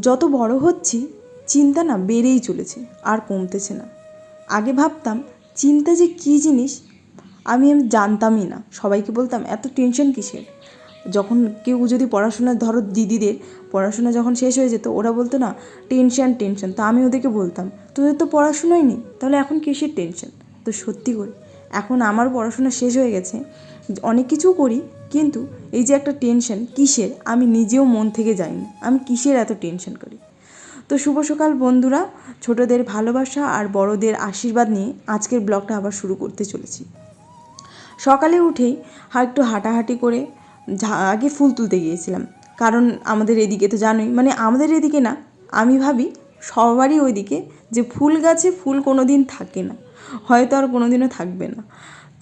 যত বড় হচ্ছি, চিন্তা না বেড়েই চলেছে, আর কমতেছে না। আগে ভাবতাম, চিন্তা যে কী জিনিস, আমি আমি জানতামই না। সবাইকে বলতাম, এত টেনশন কিসের? যখন কেউ যদি পড়াশোনা, ধরো দিদিদের, পড়াশোনা যখন শেষ হয়ে যেত, ওরা বলতো না, টেনশন টেনশন। তো আমি ওদেরকে বলতাম, তোদের তো পড়াশোনাই নেই, তাহলে এখন কিসের টেনশন? তো সত্যি করে, এখন আমার পড়াশোনা শেষ হয়ে গেছে অনেক কিছু করি, কিন্তু এই যে একটা টেনশন কিসের? আমি নিজেও মন থেকে জানি না আমি কিসের এত টেনশন করি? তো শুভ সকাল বন্ধুরা, ছোটদের ভালোবাসা আর বড়দের আশীর্বাদ নিয়ে আজকের ব্লগটা আবার শুরু করতে চলেছি। সকালে উঠেই একটু হাঁটাহাঁটি করে আগে ফুল তুলতে গিয়েছিলাম। কারণ আমাদের এদিকে তো জানোই মানে আমাদের এদিকে না, আমি ভাবি সবারই ওইদিকে যে ফুল গাছে ফুল কোনো দিন থাকে না। হয়তো আর কোনো দিনও থাকবে না।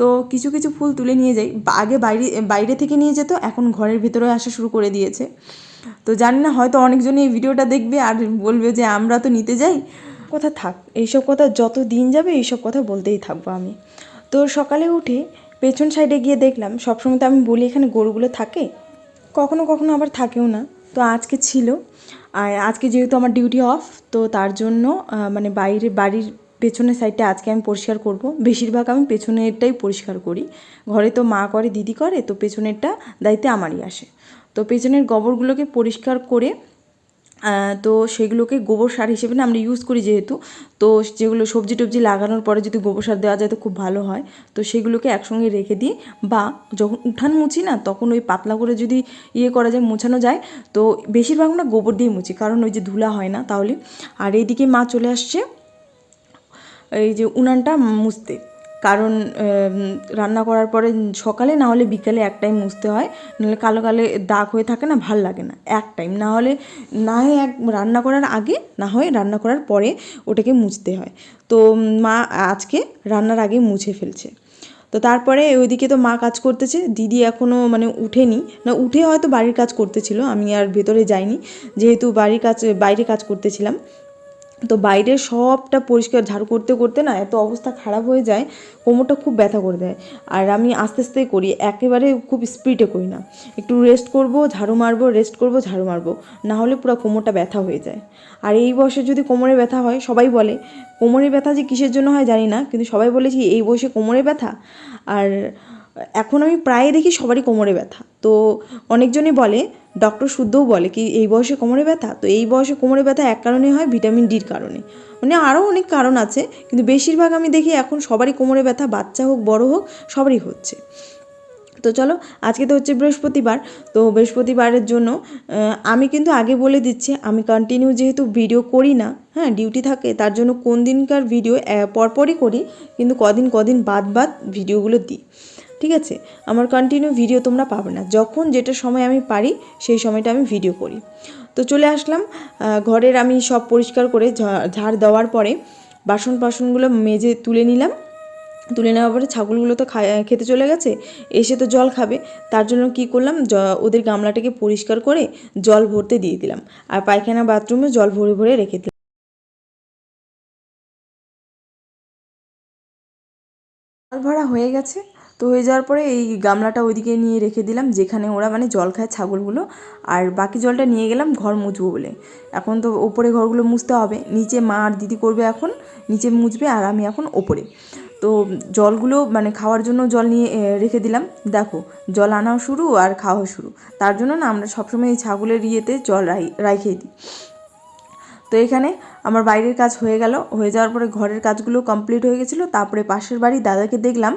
তো কিছু কিছু ফুল তুলে নিয়ে যাই। আগে বাইরে বাইরে থেকে নিয়ে যেত, এখন ঘরের ভিতরে আসা শুরু করে দিয়েছে। তো জানি না, হয়তো অনেকজনই এই ভিডিওটা দেখবে আর বলবে যে আমরা তো নিতে যাই। কথা থাক, এইসব কথা যত দিন যাবে এইসব কথা বলতেই থাকব আমি। তো সকালে উঠে পেছন সাইডে গিয়ে দেখলাম, সবসময় তো আমি বলি এখানে গরুগুলো থাকে? কখনো কখনো আবার থাকেও না। তো আজকে ছিল, আর আজকে যেহেতু আমার ডিউটি অফ, তো তার জন্য মানে বাইরে, বাড়ির পেছনের সাইডটা আজকে আমি পরিষ্কার করব। বেশিরভাগ আমি পেছনেরটাই পরিষ্কার করি। ঘরে তো মা করে, দিদি করে, তো পেছনেরটা দায়িত্বে আমারই আসে। তো পেছনের গোবরগুলোকে পরিষ্কার করে তো সেগুলোকে গোবর সার হিসেবে না আমরা ইউজ করি যেহেতু। তো যেগুলো সবজি টবজি লাগানোর পরে যদি গোবর সার দেওয়া যায় তো খুব ভালো হয়। তো সেগুলোকে একসঙ্গে রেখে দিই বা যখন উঠান মুছি না তখন ওই পাতলা করে যদি ইয়ে করা যায়, মোছানো যায়, তো বেশিরভাগ আমরা গোবর দিয়ে মুছি। কারণ ওই যে ধুলা হয় না তাহলে। আর এইদিকে মা চলে আসছে। এই যে উনানটা মুছতে। কারণ রান্না করার পরে সকালে না হলে বিকালে এক টাইম মুছতে হয়, নাহলে কালো কালে দাগ হয়ে থাকে না, ভালো লাগে না, এক টাইম। না হলে, না হয় এক রান্না করার আগে, না হয় রান্না করার পরে ওটাকে মুছতে হয়। তো মা আজকে রান্নার আগে মুছে ফেলছে। তো তারপরে ওইদিকে তো মা কাজ করতেছে, দিদি এখনও মানে উঠেনি। না, উঠে হয়তো বাড়ির কাজ করতেছিল, আমি আর ভেতরে যাইনি। যেহেতু বাড়ির কাজ, বাইরে কাজ করতেছিলাম। তো বাইরের সবটা পরিষ্কার ঝাড়ু করতে করতে না এত অবস্থা খারাপ হয়ে যায়, কোমরটা খুব ব্যথা করে দেয়। আর আমি আস্তে আস্তে করি, একেবারে খুব স্পিডে করি না। একটু রেস্ট করব, ঝাড়ু মারবো রেস্ট করব, ঝাড়ু মারবো, না হলে পুরো কোমরটা ব্যথা হয়ে যায়। আর এই বয়সে যদি কোমরে ব্যথা হয়, সবাই বলে, কোমরে ব্যথা যে কিসের জন্য হয় জানি না, কিন্তু সবাই বলে যে এই বয়সে কোমরে ব্যথা। আর এখন আমি প্রায় দেখি সবারই কোমরে ব্যথা। তো অনেকজনই বলে ডক্টর শুদ্ধও বলে কি এই বয়সে কোমরে ব্যথা? তো এই বয়সে কোমরে ব্যথা এক কারণে হয় ভিটামিন ডির কারণে। মানে আরও অনেক কারণ আছে, কিন্তু বেশিরভাগ আমি দেখি এখন সবারই কোমরে ব্যথা, বাচ্চা হোক, বড় হোক, সবারই হচ্ছে। তো চলো, আজকে তো হচ্ছে বৃহস্পতিবার, তো বৃহস্পতিবারের জন্য আমি কিন্তু আগে বলে দিচ্ছি, আমি কন্টিনিউ যেহেতু ভিডিও করি না হ্যাঁ ডিউটি থাকে, তার জন্য কোন দিনকার ভিডিও পরপরই করি, কিন্তু কদিন কদিন বাদ বাদ ভিডিওগুলো দিই। ঠিক আছে? আমার কন্টিনিউ ভিডিও তোমরা পাবে না। যখন যেটা সময় আমি পারি, সেই সময়টা আমি ভিডিও করি। তো চলে আসলাম ঘরের আমি সব পরিষ্কার করে ঝাড় দেওয়ার পরে বাসন বাসনগুলো মেজে তুলে নিলাম। তুলে নেওয়ার পরে ছাগলগুলো তো খেতে চলে গেছে, এসে তো জল খাবে। তার জন্য কি করলাম ওদের গামলাটাকে পরিষ্কার করে জল ভরতে দিয়ে দিলাম। আর পায়খানা বাথরুমে জল ভরে ভরে রেখে দিলাম। ভরা হয়ে গেছে। তো হয়ে যাওয়ার পরে এই গামলাটা ওইদিকে নিয়ে রেখে দিলাম, যেখানে ওরা মানে জল খায় ছাগলগুলো। আর বাকি জলটা নিয়ে গেলাম ঘর মুছবো বলে। এখন তো ওপরে ঘরগুলো মুছতে হবে। নিচে মা আর দিদি করবে এখন, নিচে মুছবে আর আমি এখন ওপরে। তো জলগুলো মানে খাওয়ার জন্য জল নিয়ে রেখে দিলাম। দেখো, জল আনাও শুরু আর খাওয়া শুরু। তার জন্য না আমরা সবসময় এই ছাগলের ইয়েতে জল রাখিয়ে দিই। তো এখানে আমার বাইরের কাজ হয়ে গেল। হয়ে যাওয়ার পরে ঘরের কাজগুলো কমপ্লিট হয়ে গেছিল। তারপরে পাশের বাড়ি দাদাকে দেখলাম।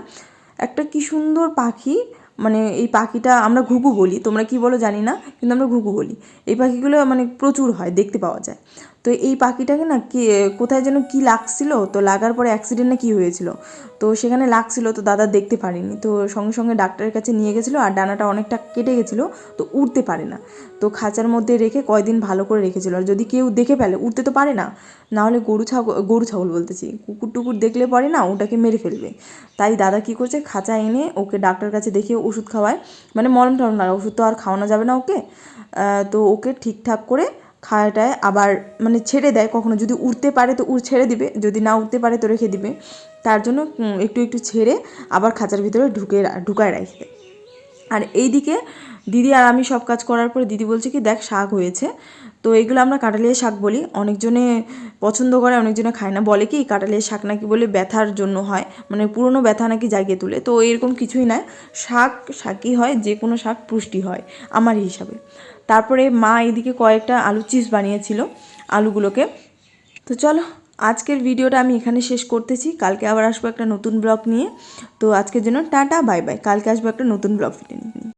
একটা কি সুন্দর পাখি মানে এই পাখিটা আমরা ঘুঘু বলি, তোমরা কি বলো জানি না, কিন্তু আমরা ঘুঘু বলি। এই পাখিগুলো মানে প্রচুর হয়, দেখতে পাওয়া যায়। তো এই পাখিটাকে না কি কোথায় যেন কি লাগছিল, তো লাগার পরে অ্যাক্সিডেন্ট না কি হয়েছিল? তো সেখানে লাগছিল, তো দাদা দেখতে পারেনি। তো সঙ্গে সঙ্গে ডাক্তারের কাছে নিয়ে গেছিল, আর ডানাটা অনেকটা কেটে গেছিল, তো উঠতে পারে না। তো খাঁচার মধ্যে রেখে কয়দিন ভালো করে রেখেছিল। আর যদি কেউ দেখে ফেলে উঠতে তো পারে না না হলে গরু ছাগল গরু ছাগল বলতেছি। কুকুর টুকুর দেখলে পরে না ওটাকে মেরে ফেলবে। তাই দাদা কী করছে, খাঁচা এনে ওকে ডাক্তার কাছে দেখিয়ে ওষুধ খাওয়ায়। মানে মলম টলম লাগা ওষুধ তো আর খাওয়ানো যাবে না ওকে। তো ওকে ঠিকঠাক করে খাওয়াটায় আবার মানে ছেড়ে দেয় কখনো। যদি উঠতে পারে তো উড় ছেড়ে দিবে, যদি না উঠতে পারে তো রেখে দিবে। তার জন্য একটু একটু ছেড়ে আবার খাঁচার ভিতরে ঢুকে ঢুকায় রাখে আর এইদিকে দিদি আর আমি সব কাজ করার পরে দিদি বলছে কি, দেখ, শাক হয়েছে। তো এগুলো আমরা কাঁঠালিয়া শাক বলি। অনেকজনে পছন্দ করে, অনেকজনে খায় না। বলে কি কাঁঠালিয়া শাক নাকি বলে ব্যথার জন্য হয় মানে পুরনো ব্যথা নাকি জাগিয়ে তুলে। তো এরকম কিছুই নয় শাক শাকই হয় যে কোনো শাক পুষ্টি হয় আমার হিসাবে। তারপরে মা এদিকে কয়েকটা আলু চিপস বানিয়েছিল, আলুগুলোকে। তো চলো, আজকের ভিডিওটা আমি এখানে শেষ করতেছি। কালকে আবার আসব একটা নতুন ব্লগ নিয়ে। তো আজকের জন্য টাটা, বাই বাই। কালকে আসব একটা নতুন ব্লগ নিয়ে।